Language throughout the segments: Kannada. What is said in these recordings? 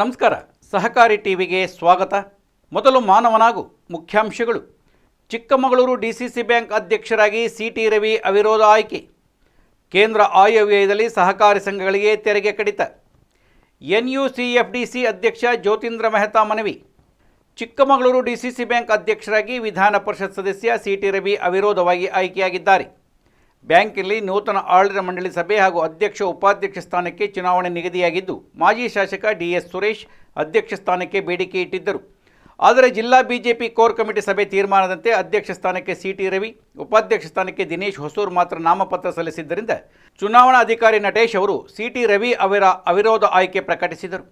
ನಮಸ್ಕಾರ. ಸಹಕಾರಿ ಟಿವಿಗೆ ಸ್ವಾಗತ. ಮೊದಲು ಮಾನವನಾಗು. ಮುಖ್ಯಾಂಶಗಳು. ಚಿಕ್ಕಮಗಳೂರು ಡಿಸಿಸಿ ಬ್ಯಾಂಕ್ ಅಧ್ಯಕ್ಷರಾಗಿ ಸಿ ಟಿ ರವಿ ಅವಿರೋಧ ಆಯ್ಕೆ. ಕೇಂದ್ರ ಆಯವ್ಯಯದಲ್ಲಿ ಸಹಕಾರಿ ಸಂಘಗಳಿಗೆ ತೆರಿಗೆ ಕಡಿತ. N U C F D C ಅಧ್ಯಕ್ಷ ಜ್ಯೋತೀಂದ್ರ ಮೆಹ್ತಾ ಮನವಿ. ಚಿಕ್ಕಮಗಳೂರು ಡಿಸಿಸಿ ಬ್ಯಾಂಕ್ ಅಧ್ಯಕ್ಷರಾಗಿ ವಿಧಾನ ಪರಿಷತ್ ಸದಸ್ಯ ಸಿ ಟಿ ರವಿ ಅವಿರೋಧವಾಗಿ ಆಯ್ಕೆಯಾಗಿದ್ದಾರೆ. ಬ್ಯಾಂಕಿನಲ್ಲಿ ನೂತನ ಆಡಳಿತ ಮಂಡಳಿ ಸಭೆ ಹಾಗೂ ಅಧ್ಯಕ್ಷ ಉಪಾಧ್ಯಕ್ಷ ಸ್ಥಾನಕ್ಕೆ ಚುನಾವಣೆ ನಿಗದಿಯಾಗಿದ್ದು, ಮಾಜಿ ಶಾಸಕ ಡಿಎಸ್ ಸುರೇಶ್ ಅಧ್ಯಕ್ಷ ಸ್ಥಾನಕ್ಕೆ ಬೇಡಿಕೆ ಇಟ್ಟಿದ್ದರು. ಆದರೆ ಜಿಲ್ಲಾ ಬಿಜೆಪಿ ಕೋರ್ ಕಮಿಟಿ ಸಭೆ ತೀರ್ಮಾನದಂತೆ ಅಧ್ಯಕ್ಷ ಸ್ಥಾನಕ್ಕೆ ಸಿ ಟಿ ರವಿ, ಉಪಾಧ್ಯಕ್ಷ ಸ್ಥಾನಕ್ಕೆ ದಿನೇಶ್ ಹೊಸೂರ್ ಮಾತ್ರ ನಾಮಪತ್ರ ಸಲ್ಲಿಸಿದ್ದರಿಂದ ಚುನಾವಣಾ ಅಧಿಕಾರಿ ನಟೇಶ್ ಅವರು ಸಿಟಿ ರವಿ ಅವರ ಅವಿರೋಧ ಆಯ್ಕೆ ಪ್ರಕಟಿಸಿದರು.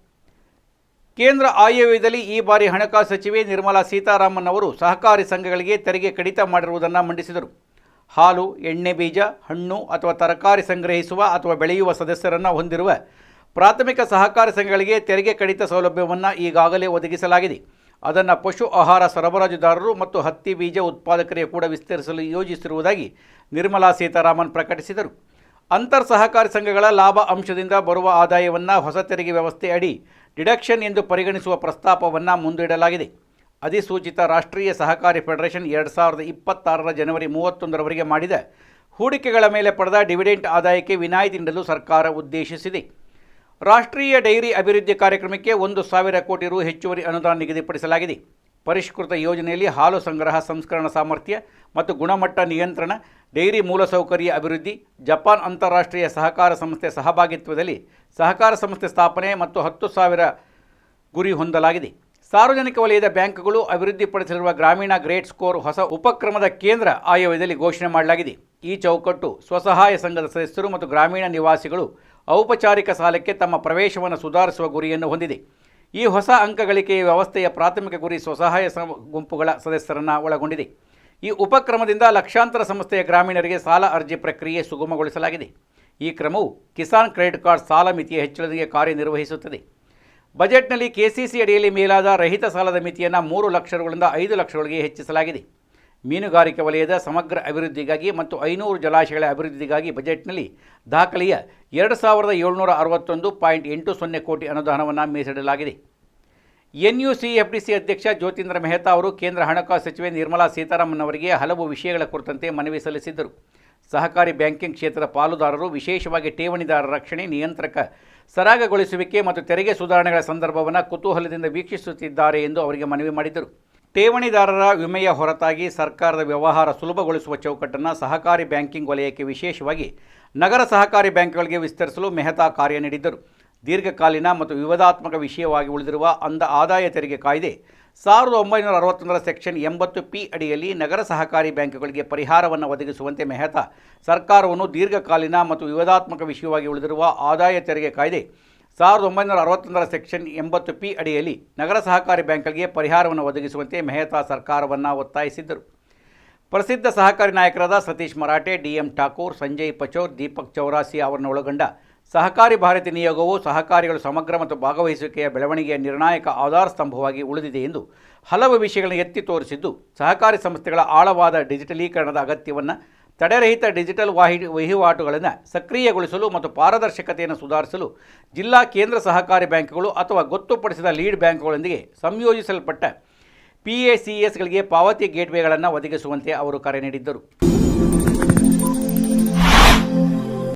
ಕೇಂದ್ರ ಆಯವ್ಯದಲ್ಲಿ ಈ ಬಾರಿ ಹಣಕಾಸು ಸಚಿವೆ ನಿರ್ಮಲಾ ಸೀತಾರಾಮನ್ ಅವರು ಸಹಕಾರಿ ಸಂಘಗಳಿಗೆ ತೆರಿಗೆ ಕಡಿತ ಮಾಡಿರುವುದನ್ನು ಮಂಡಿಸಿದರು. ಹಾಲು, ಎಣ್ಣೆ ಬೀಜ, ಹಣ್ಣು ಅಥವಾ ತರಕಾರಿ ಸಂಗ್ರಹಿಸುವ ಅಥವಾ ಬೆಳೆಯುವ ಸದಸ್ಯರನ್ನು ಹೊಂದಿರುವ ಪ್ರಾಥಮಿಕ ಸಹಕಾರಿ ಸಂಘಗಳಿಗೆ ತೆರಿಗೆ ಕಡಿತ ಸೌಲಭ್ಯವನ್ನು ಈಗಾಗಲೇ ಒದಗಿಸಲಾಗಿದೆ. ಅದನ್ನು ಪಶು ಆಹಾರ ಸರಬರಾಜುದಾರರು ಮತ್ತು ಹತ್ತಿ ಬೀಜ ಉತ್ಪಾದಕರಿಗೆ ಕೂಡ ವಿಸ್ತರಿಸಲು ಯೋಜಿಸಿರುವುದಾಗಿ ನಿರ್ಮಲಾ ಸೀತಾರಾಮನ್ ಪ್ರಕಟಿಸಿದರು. ಅಂತರ್ ಸಹಕಾರಿ ಸಂಘಗಳ ಲಾಭ ಅಂಶದಿಂದ ಬರುವ ಆದಾಯವನ್ನು ಹೊಸ ತೆರಿಗೆ ವ್ಯವಸ್ಥೆ ಅಡಿ ಡಿಡಕ್ಷನ್ ಎಂದು ಪರಿಗಣಿಸುವ ಪ್ರಸ್ತಾಪವನ್ನು ಮುಂದಿಡಲಾಗಿದೆ. ಅಧಿಸೂಚಿತ ರಾಷ್ಟ್ರೀಯ ಸಹಕಾರಿ ಫೆಡರೇಷನ್ ಎರಡು ಸಾವಿರದ ಇಪ್ಪತ್ತಾರರ ಜನವರಿ ಮೂವತ್ತೊಂದರವರೆಗೆ ಮಾಡಿದ ಹೂಡಿಕೆಗಳ ಮೇಲೆ ಪಡೆದ ಡಿವಿಡೆಂಟ್ ಆದಾಯಕ್ಕೆ ವಿನಾಯಿತಿ ನೀಡಲು ಸರ್ಕಾರ ಉದ್ದೇಶಿಸಿದೆ. ರಾಷ್ಟ್ರೀಯ ಡೈರಿ ಅಭಿವೃದ್ಧಿ ಕಾರ್ಯಕ್ರಮಕ್ಕೆ ಒಂದು ಸಾವಿರ ಕೋಟಿ ರು ಹೆಚ್ಚುವರಿ ಅನುದಾನ ನಿಗದಿಪಡಿಸಲಾಗಿದೆ. ಪರಿಷ್ಕೃತ ಯೋಜನೆಯಲ್ಲಿ ಹಾಲು ಸಂಗ್ರಹ, ಸಂಸ್ಕರಣ ಸಾಮರ್ಥ್ಯ ಮತ್ತು ಗುಣಮಟ್ಟ ನಿಯಂತ್ರಣ, ಡೈರಿ ಮೂಲಸೌಕರ್ಯ ಅಭಿವೃದ್ಧಿ, ಜಪಾನ್ ಅಂತಾರಾಷ್ಟ್ರೀಯ ಸಹಕಾರ ಸಂಸ್ಥೆ ಸಹಭಾಗಿತ್ವದಲ್ಲಿ ಸಹಕಾರ ಸಂಸ್ಥೆ ಸ್ಥಾಪನೆ ಮತ್ತು ಹತ್ತು ಸಾವಿರ ಗುರಿ ಹೊಂದಲಾಗಿದೆ. ಸಾರ್ವಜನಿಕ ವಲಯದ ಬ್ಯಾಂಕ್ಗಳು ಅಭಿವೃದ್ಧಿಪಡಿಸಿರುವ ಗ್ರಾಮೀಣ ಗ್ರೇಟ್ ಸ್ಕೋರ್ ಹೊಸ ಉಪಕ್ರಮದ ಕೇಂದ್ರ ಆಯವ್ಯದಲ್ಲಿ ಘೋಷಣೆ ಮಾಡಲಾಗಿದೆ. ಈ ಚೌಕಟ್ಟು ಸ್ವಸಹಾಯ ಸಂಘದ ಸದಸ್ಯರು ಮತ್ತು ಗ್ರಾಮೀಣ ನಿವಾಸಿಗಳು ಔಪಚಾರಿಕ ಸಾಲಕ್ಕೆ ತಮ್ಮ ಪ್ರವೇಶವನ್ನು ಸುಧಾರಿಸುವ ಗುರಿಯನ್ನು ಹೊಂದಿದೆ. ಈ ಹೊಸ ಅಂಕಗಳಿಕೆಯ ವ್ಯವಸ್ಥೆಯ ಪ್ರಾಥಮಿಕ ಗುರಿ ಸ್ವಸಹಾಯ ಗುಂಪುಗಳ ಸದಸ್ಯರನ್ನು ಒಳಗೊಂಡಿದೆ. ಈ ಉಪಕ್ರಮದಿಂದ ಲಕ್ಷಾಂತರ ಸಂಸ್ಥೆಯ ಗ್ರಾಮೀಣರಿಗೆ ಸಾಲ ಅರ್ಜಿ ಪ್ರಕ್ರಿಯೆ ಸುಗಮಗೊಳಿಸಲಾಗಿದೆ. ಈ ಕ್ರಮವು ಕಿಸಾನ್ ಕ್ರೆಡಿಟ್ ಕಾರ್ಡ್ ಸಾಲ ಮಿತಿಯ ಹೆಚ್ಚಳಕ್ಕೆ ಕಾರ್ಯನಿರ್ವಹಿಸುತ್ತದೆ. ಬಜೆಟ್ನಲ್ಲಿ ಕೆಸಿಸಿ ಅಡಿಯಲ್ಲಿ ಮೇಲಾದ ರಹಿತ ಸಾಲದ ಮಿತಿಯನ್ನು ಮೂರು ಲಕ್ಷ ರುಗಳಿಂದ ಐದು ಲಕ್ಷಗಳಿಗೆ ಹೆಚ್ಚಿಸಲಾಗಿದೆ. ಮೀನುಗಾರಿಕೆ ವಲಯದ ಸಮಗ್ರ ಅಭಿವೃದ್ಧಿಗಾಗಿ ಮತ್ತು ಐನೂರು ಜಲಾಶಯಗಳ ಅಭಿವೃದ್ಧಿಗಾಗಿ ಬಜೆಟ್ನಲ್ಲಿ ದಾಖಲೆಯ ಎರಡು ಸಾವಿರದ ಏಳ್ನೂರ ಅರವತ್ತೊಂದು ಪಾಯಿಂಟ್ ಎಂಟು ಸೊನ್ನೆ ಕೋಟಿ ಅನುದಾನವನ್ನು ಮೀಸಲಿಡಲಾಗಿದೆ. N U C F D C ಅಧ್ಯಕ್ಷ ಜ್ಯೋತೀಂದ್ರ ಮೆಹ್ತಾ ಅವರು ಕೇಂದ್ರ ಹಣಕಾಸು ಸಚಿವೆ ನಿರ್ಮಲಾ ಸೀತಾರಾಮನ್ ಅವರಿಗೆ ಹಲವು ವಿಷಯಗಳ ಕುರಿತಂತೆ ಮನವಿ ಸಲ್ಲಿಸಿದ್ದರು. ಸಹಕಾರಿ ಬ್ಯಾಂಕಿಂಗ್ ಕ್ಷೇತ್ರದ ಪಾಲುದಾರರು, ವಿಶೇಷವಾಗಿ ಠೇವಣಿದಾರರ ರಕ್ಷಣೆ, ನಿಯಂತ್ರಕ ಸರಾಗಗೊಳಿಸುವಿಕೆ ಮತ್ತು ತೆರಿಗೆ ಸುಧಾರಣೆಗಳ ಸಂದರ್ಭವನ್ನು ಕುತೂಹಲದಿಂದ ವೀಕ್ಷಿಸುತ್ತಿದ್ದಾರೆ ಎಂದು ಅವರಿಗೆ ಮನವಿ ಮಾಡಿದರು. ಠೇವಣಿದಾರರ ವಿಮೆಯ ಹೊರತಾಗಿ ಸರ್ಕಾರದ ವ್ಯವಹಾರ ಸುಲಭಗೊಳಿಸುವ ಚೌಕಟ್ಟನ್ನು ಸಹಕಾರಿ ಬ್ಯಾಂಕಿಂಗ್ ವಲಯಕ್ಕೆ ವಿಶೇಷವಾಗಿ ನಗರ ಸಹಕಾರಿ ಬ್ಯಾಂಕ್ಗಳಿಗೆ ವಿಸ್ತರಿಸಲು ಮೆಹತಾ ಕಾರ್ಯ ನೀಡಿದ್ದರು. ದೀರ್ಘಕಾಲೀನ ಮತ್ತು ವಿವಾದಾತ್ಮಕ ವಿಷಯವಾಗಿ ಉಳಿದಿರುವ ಅಂದ ಆದಾಯ ತೆರಿಗೆ ಕಾಯ್ದೆ ಸಾವಿರದ ಒಂಬೈನೂರ ಅರವತ್ತೊಂದರ ಸೆಕ್ಷನ್ ಎಂಬತ್ತು ಪಿ ಅಡಿಯಲ್ಲಿ ನಗರ ಸಹಕಾರಿ ಬ್ಯಾಂಕ್ಗಳಿಗೆ ಪರಿಹಾರವನ್ನು ಒದಗಿಸುವಂತೆ ಮೆಹತಾ ಸರ್ಕಾರವನ್ನು ದೀರ್ಘಕಾಲೀನ ಮತ್ತು ವಿವಾದಾತ್ಮಕ ವಿಷಯವಾಗಿ ಉಳಿದಿರುವ ಆದಾಯ ತೆರಿಗೆ ಕಾಯ್ದೆ ಸಾವಿರದ ಒಂಬೈನೂರ ಅರವತ್ತೊಂದರ ಸೆಕ್ಷನ್ ಎಂಬತ್ತು ಪಿ ಅಡಿಯಲ್ಲಿ ನಗರ ಸಹಕಾರಿ ಬ್ಯಾಂಕ್ಗಳಿಗೆ ಪರಿಹಾರವನ್ನು ಒದಗಿಸುವಂತೆ ಮೆಹ್ತಾ ಸರ್ಕಾರವನ್ನು ಒತ್ತಾಯಿಸಿದ್ದರು. ಪ್ರಸಿದ್ಧ ಸಹಕಾರಿ ನಾಯಕರಾದ ಸತೀಶ್ ಮರಾಠೆ, ಡಿ ಎಂ ಠಾಕೂರ್, ಸಂಜಯ್ ಪಚೋರ್, ದೀಪಕ್ ಚೌರಾಸಿ ಅವರನ್ನು ಒಳಗೊಂಡ ಸಹಕಾರಿ ಭಾರತಿ ನಿಯೋಗವು ಸಹಕಾರಿಗಳು ಸಮಗ್ರ ಮತ್ತು ಭಾಗವಹಿಸುವಿಕೆಯ ಬೆಳವಣಿಗೆಯ ನಿರ್ಣಾಯಕ ಆಧಾರ ಸ್ತಂಭವಾಗಿ ಉಳಿದಿದೆ ಎಂದು ಹಲವು ವಿಷಯಗಳನ್ನು ಎತ್ತಿ ತೋರಿಸಿದ್ದು, ಸಹಕಾರಿ ಸಂಸ್ಥೆಗಳ ಆಳವಾದ ಡಿಜಿಟಲೀಕರಣದ ಅಗತ್ಯವನ್ನು ತಡೆರಹಿತ ಡಿಜಿಟಲ್ ವಾಹಿ, ವಹಿವಾಟುಗಳನ್ನು ಸಕ್ರಿಯಗೊಳಿಸಲು ಮತ್ತು ಪಾರದರ್ಶಕತೆಯನ್ನು ಸುಧಾರಿಸಲು ಜಿಲ್ಲಾ, ಕೇಂದ್ರ ಸಹಕಾರಿ ಬ್ಯಾಂಕ್ಗಳು ಅಥವಾ ಗೊತ್ತುಪಡಿಸಿದ ಲೀಡ್ ಬ್ಯಾಂಕ್ಗಳೊಂದಿಗೆ ಸಂಯೋಜಿಸಲ್ಪಟ್ಟ ಪಿ ಎ ಸಿ ಎಸ್ಗಳಿಗೆ ಪಾವತಿ ಗೇಟ್ವೇಗಳನ್ನು ಒದಗಿಸುವಂತೆ ಅವರು ಕರೆ ನೀಡಿದ್ದರು.